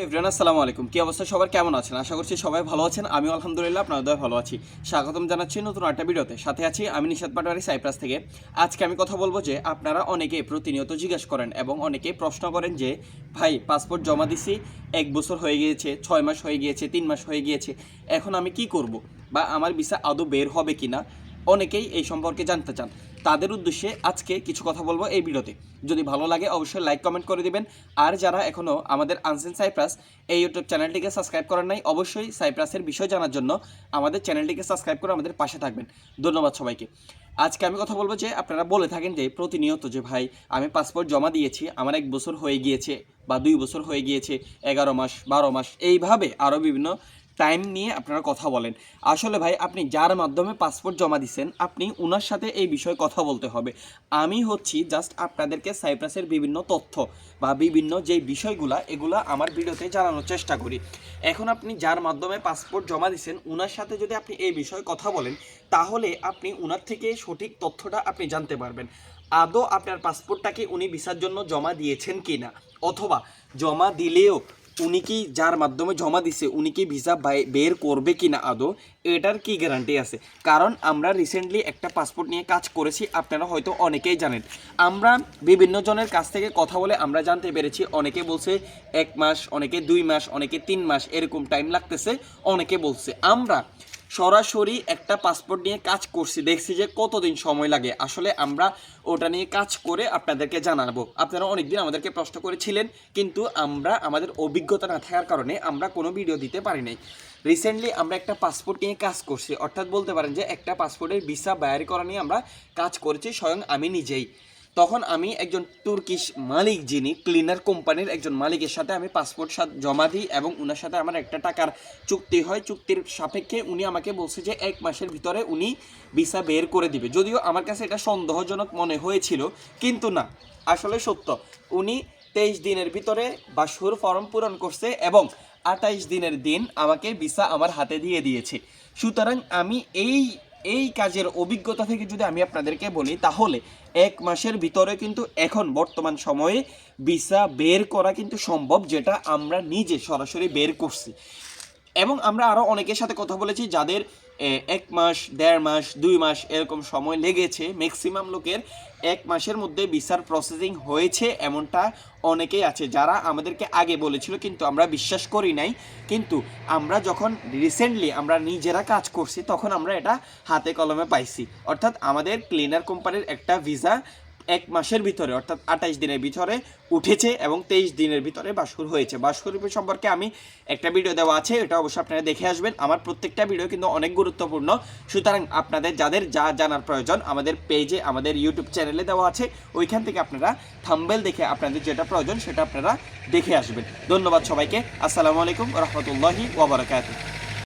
Everyone, আসসালামু আলাইকুম। কি অবস্থা? সবার কেমন আছেন? আশা করছি সবাই ভালো আছেন। আমি আলহামদুলিল্লাহ আপনাদের ভালো আছি। স্বাগতম জানাচ্ছি নতুন একটা ভিডিওতে। সাথে আছি আমি নিশাদ পাটোয়ারি, সাইপ্রাস থেকে। আজকে আমি কথা বলব যে, আপনারা অনেকে প্রতিনিয়ত জিজ্ঞাসা করেন এবং অনেকে প্রশ্ন করেন যে, ভাই, পাসপোর্ট জমা দিছি, এক বছর হয়ে গিয়েছে, ছয় মাস হয়ে গিয়েছে, তিন মাস হয়ে গিয়েছে, এখন আমি কি করব? বা আমার ভিসা আদৌ বের হবে কিনা? অনেকেই এই সম্পর্কে জানতে চান। তাদের উদ্দেশ্যে আজকে কিছু কথা বলব এই ভিডিওতে। যদি ভালো লাগে, অবশ্যই লাইক কমেন্ট করে দিবেন। আর যারা এখনও আমাদের আনসেন সাইপ্রাস এই ইউটিউব চ্যানেলটিকে সাবস্ক্রাইব করেন নাই, অবশ্যই সাইপ্রাসের বিষয় জানার জন্য আমাদের চ্যানেলটিকে সাবস্ক্রাইব করে আমাদের পাশে থাকবেন। ধন্যবাদ সবাইকে। আজকে আমি কথা বলব যে, আপনারা বলে থাকেন যে, প্রতিনিয়ত যে, ভাই, আমি পাসপোর্ট জমা দিয়েছি, আমার এক বছর হয়ে গিয়েছে বা দুই বছর হয়ে গিয়েছে, এগারো মাস, বারো মাস। এইভাবে আরও বিভিন্ন টাইম নিয়ে আপনারা কথা বলেন। আসলে ভাই, আপনি যার মাধ্যমে পাসপোর্ট জমা দিচ্ছেন আপনি ওনার সাথে এই বিষয়ে কথা বলতে হবে। আমি হচ্ছি জাস্ট আপনাদেরকে সাইপ্রাসের বিভিন্ন তথ্য বা বিভিন্ন যে বিষয়গুলা, এগুলা আমার ভিডিওতে জানানোর চেষ্টা করি। এখন আপনি যার মাধ্যমে পাসপোর্ট জমা দিচ্ছেন ওনার সাথে যদি আপনি এই বিষয়ে কথা বলেন, তাহলে আপনি ওনার থেকে সঠিক তথ্যটা আপনি জানতে পারবেন। আদৌ আপনার পাসপোর্টটাকে উনি ভিসার জন্য জমা দিয়েছেন কি না অথবা জমা দিলেও উনি কি যার মাধ্যমে জমা দিছে, উনি কি ভিসা বের করবে কি না আদৌ, এটার কি গ্যারান্টি আছে? কারণ আমরা রিসেন্টলি একটা পাসপোর্ট নিয়ে কাজ করেছি, আপনারা হয়তো অনেকেই জানেন। আমরা বিভিন্ন জনের কাছ থেকে কথা বলে আমরা জানতে পেরেছি, অনেকে বলছে এক মাস, অনেকে দুই মাস, অনেকে তিন মাস, এরকম টাইম লাগতেছে, অনেকে বলছে। আমরা সরাসরি একটা পাসপোর্ট নিয়ে কাজ করছি, দেখছি যে কতদিন সময় লাগে। আসলে আমরা ওটা নিয়ে কাজ করে আপনাদেরকে জানাব। আপনারা অনেকদিন আমাদেরকে প্রশ্ন করেছিলেন, কিন্তু আমরা আমাদের অভিজ্ঞতা না থাকার কারণে আমরা কোনো ভিডিও দিতে পারি নাই। রিসেন্টলি আমরা একটা পাসপোর্ট নিয়ে কাজ করছি, অর্থাৎ বলতে পারেন যে একটা পাসপোর্টের ভিসা বাইর করা নিয়ে আমরা কাজ করেছি, স্বয়ং আমি নিজেই। তখন আমি একজন তুর্কিশ মালিক যিনি ক্লিনার কোম্পানির একজন মালিকের সাথে আমি পাসপোর্ট জমা দিই এবং ওনার সাথে আমার একটা টাকার চুক্তি হয়। চুক্তির সাপেক্ষে উনি আমাকে বলছে যে এক মাসের ভিতরে উনি ভিসা বের করে দিবে। যদিও আমার কাছে এটা সন্দেহজনক মনে হয়েছিল, কিন্তু না। আসলে সত্য, উনি তেইশ দিনের ভিতরে বাসুর ফর্ম পূরণ করছে এবং আঠাইশ দিনের দিন আমাকে ভিসা আমার হাতে দিয়ে দিয়েছে। সুতরাং আমি এই এই কাজের অভিজ্ঞতা থেকে যদি আমি আপনাদেরকে বলি, তাহলে এক মাসের ভিতরে কিন্তু এখন বর্তমান সময়ে ভিসা বের করা কিন্তু সম্ভব, যেটা আমরা নিজে সরাসরি বের করছি। এবং আমরা আরও অনেকের সাথে কথা বলেছি যাদের এক মাস, দেড় মাস, দুই মাস এরকম সময় লেগেছে ম্যাক্সিমাম লোকের এক মাসের মধ্যে ভিসার প্রসেসিং হয়েছে এমনটা অনেকেই আছে যারা আমাদেরকে আগে বলেছিল, কিন্তু আমরা বিশ্বাস করি নাই। কিন্তু আমরা যখন রিসেন্টলি আমরা নিজেরা কাজ করছি, তখন আমরা এটা হাতে কলমে পাইছি। অর্থাৎ আমাদের ক্লিনার কোম্পানির একটা ভিসা এক মাসের ভিতরে, অর্থাৎ আঠাইশ দিনের ভিতরে উঠেছে এবং তেইশ দিনের ভিতরে বাসুর হয়েছে। বাসুর সম্পর্কে আমি একটা ভিডিও দেওয়া আছে, এটা অবশ্যই আপনারা দেখে আসবেন। আমার প্রত্যেকটা ভিডিও কিন্তু অনেক গুরুত্বপূর্ণ। সুতরাং আপনাদের, যাদের যা জানার প্রয়োজন, আমাদের পেজে, আমাদের ইউটিউব চ্যানেলে দেওয়া আছে, ওইখান থেকে আপনারা থাম্বেল দেখে আপনাদের যেটা প্রয়োজন, সেটা আপনারা দেখে আসবেন। ধন্যবাদ সবাইকে। আসসালামু আলাইকুম রহমতুল্লাহি ওবরাকাতুহ